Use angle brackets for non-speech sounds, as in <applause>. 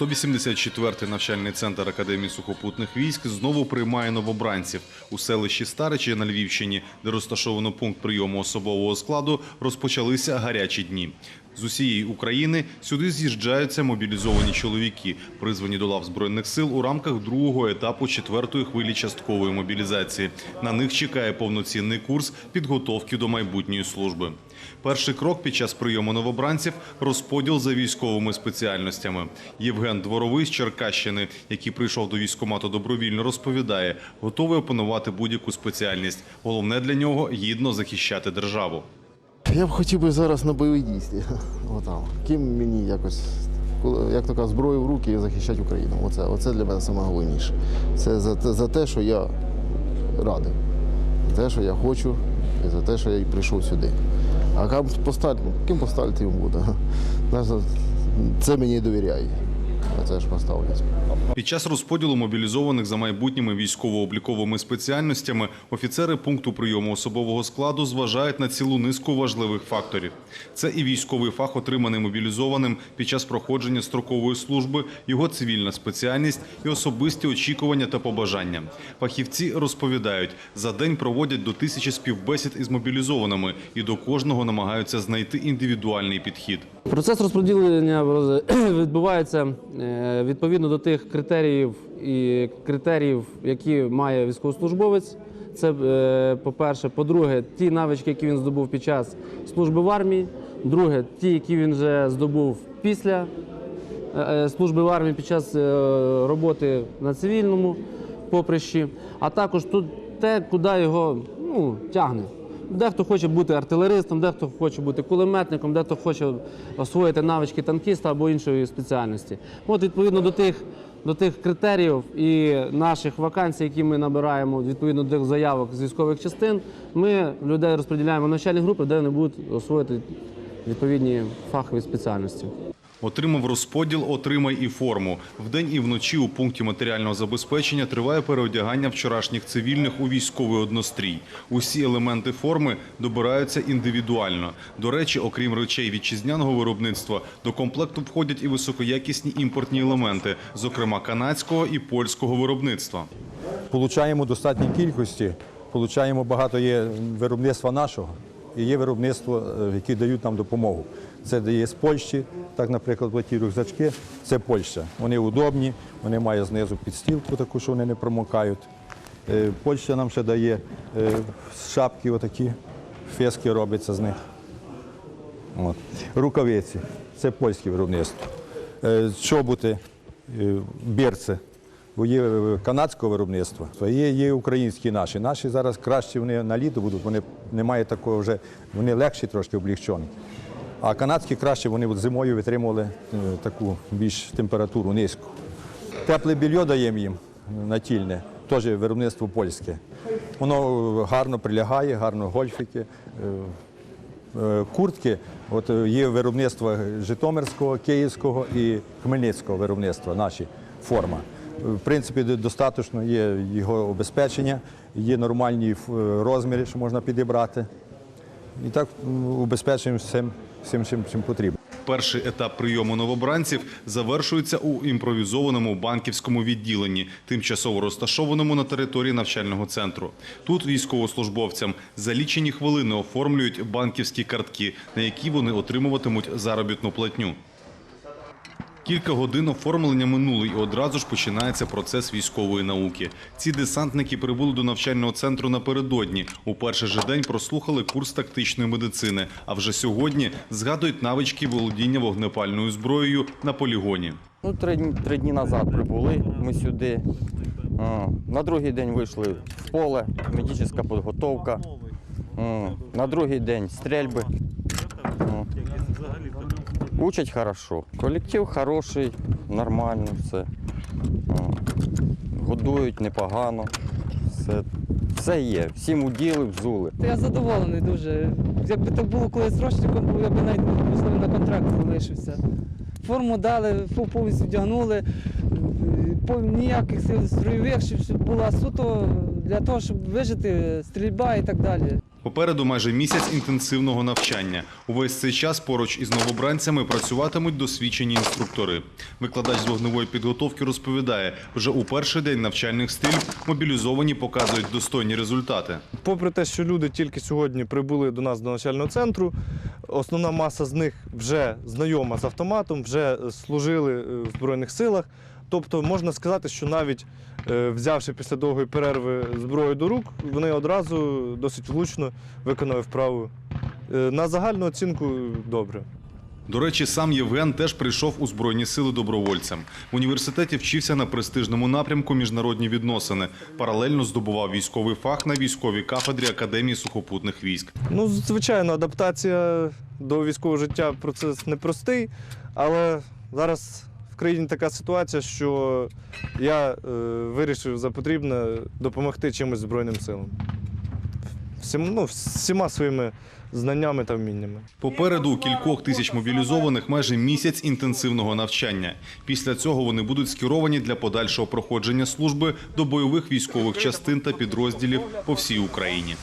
184-й навчальний центр Академії сухопутних військ знову приймає новобранців. У селищі Старичі на Львівщині, де розташовано пункт прийому особового складу, розпочалися гарячі дні. З усієї України сюди з'їжджаються мобілізовані чоловіки, призвані до лав збройних сил у рамках другого етапу четвертої хвилі часткової мобілізації. На них чекає повноцінний курс підготовки до майбутньої служби. Перший крок під час прийому новобранців розподіл за військовими спеціальностями. Євген Дворовий з Черкащини, який прийшов до військкомату добровільно, розповідає, готовий опанувати будь-яку спеціальність. Головне для нього гідно захищати державу. Я б хотів би зараз на бойовій дійсні. <laughs> Отам. Ким мені якось, як то кажуть, зброю в руки і захищати Україну. Оце, оце для мене найголовніше. Це за, за те, що я радий, за те, що я хочу, і за те, що я прийшов сюди. А ким поставити, ким тим буде. <laughs> Це мені довіряє. Це ж поставлять. Під час розподілу мобілізованих за майбутніми військово-обліковими спеціальностями офіцери пункту прийому особового складу зважають на цілу низку важливих факторів. Це і військовий фах, отриманий мобілізованим під час проходження строкової служби, його цивільна спеціальність і особисті очікування та побажання. Фахівці розповідають, за день проводять до тисячі співбесід із мобілізованими і до кожного намагаються знайти індивідуальний підхід. Процес розподілення роз- відбувається е, відповідно до тих критеріїв і критеріїв, які має військовослужбовець. Це е, по-перше, по-друге, ті навички, які він здобув під час служби в армії. Друге, ті, які він вже здобув після е, е, служби в армії під час е, роботи на цивільному поприщі, а також тут те, куди його ну, тягне. Дехто хоче бути артилеристом, дехто хоче бути кулеметником, дехто хоче освоїти навички танкіста або іншої спеціальності. От відповідно до тих, до тих критеріїв і наших вакансій, які ми набираємо відповідно до тих заявок з військових частин, ми людей розподіляємо в навчальні групи, де вони будуть освоїти відповідні фахові спеціальності. Отримав розподіл, отримай і форму. Вдень і вночі у пункті матеріального забезпечення триває переодягання вчорашніх цивільних у військовий однострій. Усі елементи форми добираються індивідуально. До речі, окрім речей вітчизняного виробництва, до комплекту входять і високоякісні імпортні елементи, зокрема канадського і польського виробництва. Получаємо достатній кількості, получаємо багато є виробництва нашого і є виробництво, е, які дають нам допомогу. Це дає з Польщі, так, наприклад, ті рюкзачки, це Польща. Вони удобні, вони мають знизу підстілку таку, що вони не промокають. Е, Польща нам ще дає е, шапки, отакі, фески робляться з них. От. Рукавиці це польське виробництво. Е, Чоботи, е, бо є канадського виробництва, а є, є українські наші. Наші зараз кращі вони на літо будуть, вони не мають такого вже, вони легші трошки облегчені. А канадські краще вони зимою витримували е, таку більш температуру низьку. Тепле більйо даємо їм натільне, теж виробництво польське. Воно гарно прилягає, гарно гольфики. е, е, Куртки, от е, є виробництво Житомирського, Київського і Хмельницького виробництва, наші форма. В принципі, достатньо є його обезпечення, є нормальні розміри, що можна підібрати. І так убезпечуємо всім, всім чим, чим потрібно. Перший етап прийому новобранців завершується у імпровізованому банківському відділенні, тимчасово розташованому на території навчального центру. Тут військовослужбовцям за лічені хвилини оформлюють банківські картки, на які вони отримуватимуть заробітну платню. Кілька годин оформлення минули, і одразу ж починається процес військової науки. Ці десантники прибули до навчального центру напередодні. У перший же день прослухали курс тактичної медицини. А вже сьогодні згадують навички володіння вогнепальною зброєю на полігоні. Ну, три, дні- три дні назад прибули ми сюди. На другий день вийшли в поле, медична підготовка. На другий день стрельби. Учать хорошо. Колектив хороший, нормально все. Годують непогано. Все, все є. Всім уділи, взули. Я задоволений дуже. Якби так було колись срочником, я б навіть на контракт залишився. Форму дали, повністю вдягнули, ніяких сил строєвих, щоб була суто для того, щоб вижити, стрільба і так далі. Попереду майже місяць інтенсивного навчання. Увесь цей час поруч із новобранцями працюватимуть досвідчені інструктори. Викладач з вогневої підготовки розповідає, вже у перший день навчальних стилів мобілізовані показують достойні результати. Попри те, що люди тільки сьогодні прибули до нас до навчального центру, основна маса з них вже знайома з автоматом, вже служили е, в Збройних силах. Тобто можна сказати, що навіть е, взявши після довгої перерви зброю до рук, вони одразу досить влучно виконали вправу. Е, На загальну оцінку добре. До речі, сам Євген теж прийшов у Збройні сили добровольцем. В університеті вчився на престижному напрямку міжнародні відносини. Паралельно здобував військовий фах на військовій кафедрі Академії сухопутних військ. Ну, звичайно, адаптація до військового життя процес непростий, але зараз в країні така ситуація, що я е, вирішив за потрібне допомогти чимось Збройним силам. Всім, ну, всіма своїми знаннями та вміннями. Попереду у кількох тисяч мобілізованих майже місяць інтенсивного навчання. Після цього вони будуть скеровані для подальшого проходження служби до бойових військових частин та підрозділів по всій Україні.